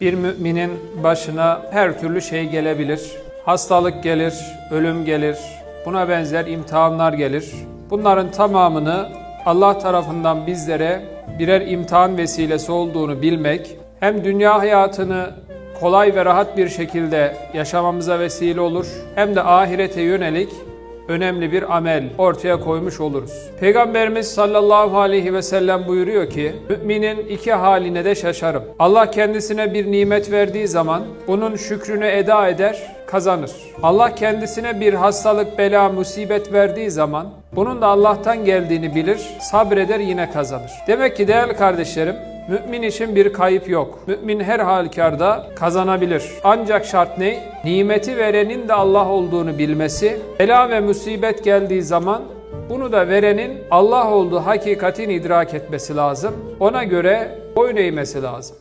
Bir müminin başına her türlü şey gelebilir. Hastalık gelir, ölüm gelir, buna benzer imtihanlar gelir. Bunların tamamını Allah tarafından bizlere birer imtihan vesilesi olduğunu bilmek, hem dünya hayatını kolay ve rahat bir şekilde yaşamamıza vesile olur, hem de ahirete yönelik önemli bir amel ortaya koymuş oluruz. Peygamberimiz sallallahu aleyhi ve sellem buyuruyor ki, müminin iki haline de şaşarım. Allah kendisine bir nimet verdiği zaman bunun şükrünü eda eder, kazanır. Allah kendisine bir hastalık, bela, musibet verdiği zaman bunun da Allah'tan geldiğini bilir, sabreder yine kazanır. Demek ki değerli kardeşlerim, Mümin için bir kayıp yok. Mümin her halükarda kazanabilir. Ancak şart ne? Nimeti verenin de Allah olduğunu bilmesi, bela ve musibet geldiği zaman bunu da verenin Allah olduğu hakikatini idrak etmesi lazım. Ona göre boyun eğmesi lazım.